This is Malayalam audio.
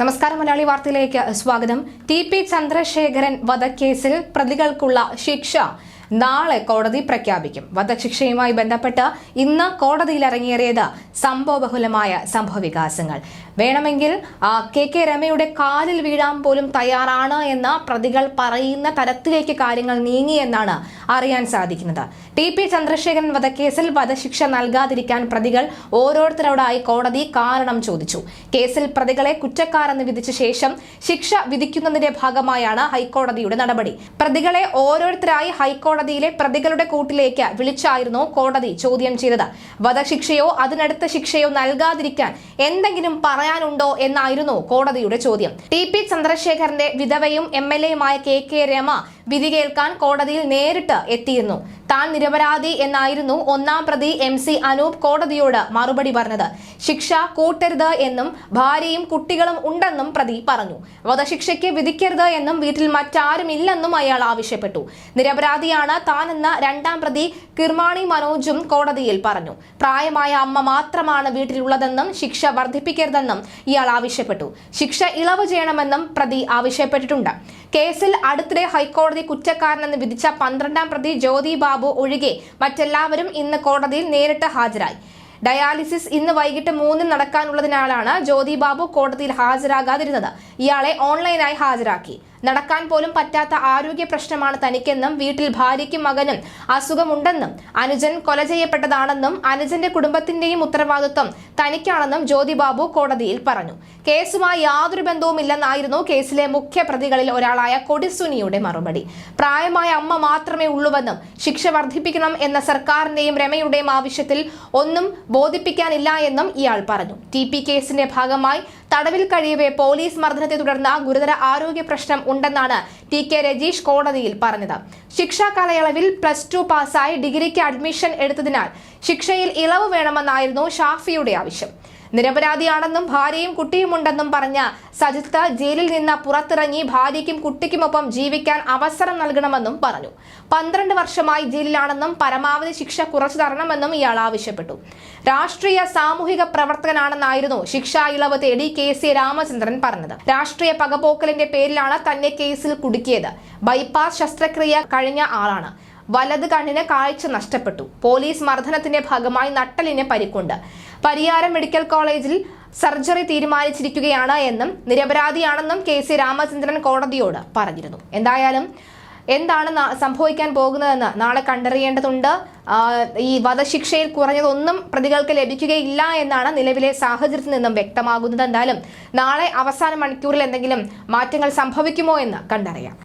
നമസ്കാരം മലയാളി വാർത്തയിലേക്ക് സ്വാഗതം. ടി പി ചന്ദ്രശേഖരൻ വധക്കേസിൽ പ്രതികൾക്കുള്ള ശിക്ഷ. നാളെ കോടതി പ്രഖ്യാപിക്കും. വധശിക്ഷയുമായി ബന്ധപ്പെട്ട് ഇന്ന് കോടതിയിൽ ഇറങ്ങിയേറിയത് സംഭവബഹുലമായ സംഭവവികാസങ്ങൾ. വേണമെങ്കിൽ കെ കെ രമയുടെ കാലിൽ വീഴാൻ പോലും തയ്യാറാണ് എന്ന പ്രതികൾ പറയുന്ന തരത്തിലേക്ക് കാര്യങ്ങൾ നീങ്ങിയെന്നാണ് അറിയാൻ സാധിക്കുന്നത്. ടി പി ചന്ദ്രശേഖരൻ വധക്കേസിൽ വധശിക്ഷ നൽകാതിരിക്കാൻ പ്രതികൾ ഓരോരുത്തരോടായി കോടതി കാരണം ചോദിച്ചു. കേസിൽ പ്രതികളെ കുറ്റക്കാരെന്ന് വിധിച്ച ശേഷം ശിക്ഷ വിധിക്കുന്നതിന്റെ ഭാഗമായാണ് ഹൈക്കോടതിയുടെ നടപടി. പ്രതികളെ ഓരോരുത്തരായി ഹൈക്കോടതിയിലെ പ്രതികളുടെ കൂട്ടിലേക്ക് വിളിച്ചായിരുന്നു കോടതി ചോദ്യം ചെയ്തത്. വധശിക്ഷയോ അതിനടുത്ത ശിക്ഷയോ നൽകാതിരിക്കാൻ എന്തെങ്കിലും പറയാനുണ്ടോ എന്നായിരുന്നു കോടതിയുടെ ചോദ്യം. ടി പി ചന്ദ്രശേഖരന്റെ വിധവയും എം എൽ എയുമായ കെ കെ രമ വിധി കേൾക്കാൻ കോടതിയിൽ നേരിട്ട് എത്തിയിരുന്നു. താൻ നിരപരാധി എന്നായിരുന്നു ഒന്നാം പ്രതി എം സി അനൂപ് കോടതിയോട് മറുപടി പറഞ്ഞത്. ശിക്ഷ കൂട്ടരുത് എന്നും ഭാര്യയും കുട്ടികളും ഉണ്ടെന്നും പ്രതി പറഞ്ഞു. വധശിക്ഷയ്ക്ക് വിധിക്കരുത് എന്നും വീട്ടിൽ മറ്റാരും ഇല്ലെന്നും അയാൾ ആവശ്യപ്പെട്ടു. നിരപരാധിയാണ് താനെന്ന രണ്ടാം പ്രതി കിർമാണി മനോജും കോടതിയിൽ പറഞ്ഞു. പ്രായമായ അമ്മ മാത്രമാണ് വീട്ടിലുള്ളതെന്നും ശിക്ഷ വർദ്ധിപ്പിക്കരുതെന്നും ഇയാൾ ആവശ്യപ്പെട്ടു. ശിക്ഷ ഇളവ് ചെയ്യണമെന്നും പ്രതി ആവശ്യപ്പെട്ടിട്ടുണ്ട്. കേസിൽ അടുത്തിടെ ഹൈക്കോടതി കുറ്റക്കാരനെന്ന് വിധിച്ച പന്ത്രണ്ടാം പ്രതി ജ്യോതി ബാബു ഒഴികെ മറ്റെല്ലാവരും ഇന്ന് കോടതിയിൽ നേരിട്ട് ഹാജരായി. ഡയാലിസിസ് ഇന്ന് വൈകിട്ട് മൂന്നിന് നടക്കാനുള്ളതിനാലാണ് ജ്യോതി ബാബു കോടതിയിൽ ഹാജരാകാതിരുന്നത്. ഇയാളെ ഓൺലൈനായി ഹാജരാക്കി. നടക്കാൻ പോലും പറ്റാത്ത ആരോഗ്യ പ്രശ്നമാണ് തനിക്കെന്നും വീട്ടിൽ ഭാര്യയ്ക്കും മകനും അസുഖമുണ്ടെന്നും അനുജൻ കൊല ചെയ്യപ്പെട്ടതാണെന്നും അനുജന്റെ കുടുംബത്തിന്റെയും ഉത്തരവാദിത്വം തനിക്കാണെന്നും ജ്യോതിബാബു കോടതിയിൽ പറഞ്ഞു. കേസുമായി യാതൊരു ബന്ധവുമില്ലെന്നായിരുന്നു കേസിലെ മുഖ്യ പ്രതികളിൽ ഒരാളായ കൊടിസുനിയുടെ മറുപടി. പ്രായമായ അമ്മ മാത്രമേ ഉള്ളുവെന്നും ശിക്ഷ വർദ്ധിപ്പിക്കണം എന്ന സർക്കാരിന്റെയും രമയുടെയും ആവശ്യത്തിൽ ഒന്നും ബോധിപ്പിക്കാനില്ല എന്നും ഇയാൾ പറഞ്ഞു. ടി കേസിന്റെ ഭാഗമായി തടവിൽ കഴിയവെ പോലീസ് മർദ്ദനത്തെ തുടർന്ന് ഗുരുതര ആരോഗ്യ പ്രശ്നം ഉണ്ടെന്നാണ് ടി കെ രജീഷ് കോടതിയിൽ പറഞ്ഞത്. ശിക്ഷാ കാലയളവിൽ പ്ലസ് ടു പാസ്സായി ഡിഗ്രിക്ക് അഡ്മിഷൻ എടുത്തതിനാൽ ശിക്ഷയിൽ ഇളവ് വേണമെന്നായിരുന്നു ഷാഫിയുടെ ആവശ്യം. നിരപരാധിയാണെന്നും ഭാര്യയും കുട്ടിയുമുണ്ടെന്നും പറഞ്ഞ സജിത്ത് ജയിലിൽ നിന്ന് പുറത്തിറങ്ങി ഭാര്യയ്ക്കും കുട്ടിക്കുമൊപ്പം ജീവിക്കാൻ അവസരം നൽകണമെന്നും പറഞ്ഞു. പന്ത്രണ്ട് വർഷമായി ജയിലിലാണെന്നും പരമാവധി ശിക്ഷ കുറച്ചു തരണമെന്നും ഇയാൾ ആവശ്യപ്പെട്ടു. രാഷ്ട്രീയ സാമൂഹിക പ്രവർത്തകനാണെന്നായിരുന്നു ശിക്ഷാ ഇളവ് തേടി കെ സി രാമചന്ദ്രൻ പറഞ്ഞത്. രാഷ്ട്രീയ പകപോക്കലിന്റെ പേരിലാണ് തന്നെ കേസിൽ കുടുക്കിയത്. ബൈപ്പാസ് ശസ്ത്രക്രിയ കഴിഞ്ഞ ആളാണ്. വലത് കണ്ണിന് കാഴ്ച നഷ്ടപ്പെട്ടു. പോലീസ് മർദ്ദനത്തിന്റെ ഭാഗമായി നട്ടലിന് പരിക്കുണ്ട്. പരിയാരം മെഡിക്കൽ കോളേജിൽ സർജറി തീരുമാനിച്ചിരിക്കുകയാണ് എന്നും നിരപരാധിയാണെന്നും കെ സി രാമചന്ദ്രൻ കോടതിയോട് പറഞ്ഞിരുന്നു. എന്തായാലും എന്താണ് സംഭവിക്കാൻ പോകുന്നതെന്ന് നാളെ കണ്ടറിയേണ്ടതുണ്ട്. ഈ വധശിക്ഷയിൽ കുറഞ്ഞതൊന്നും പ്രതികൾക്ക് ലഭിക്കുകയില്ല എന്നാണ് നിലവിലെ സാഹചര്യത്തിൽ നിന്നും വ്യക്തമാകുന്നത്. എന്തായാലും നാളെ അവസാന മണിക്കൂറിൽ എന്തെങ്കിലും മാറ്റങ്ങൾ സംഭവിക്കുമോ എന്ന് കണ്ടറിയാം.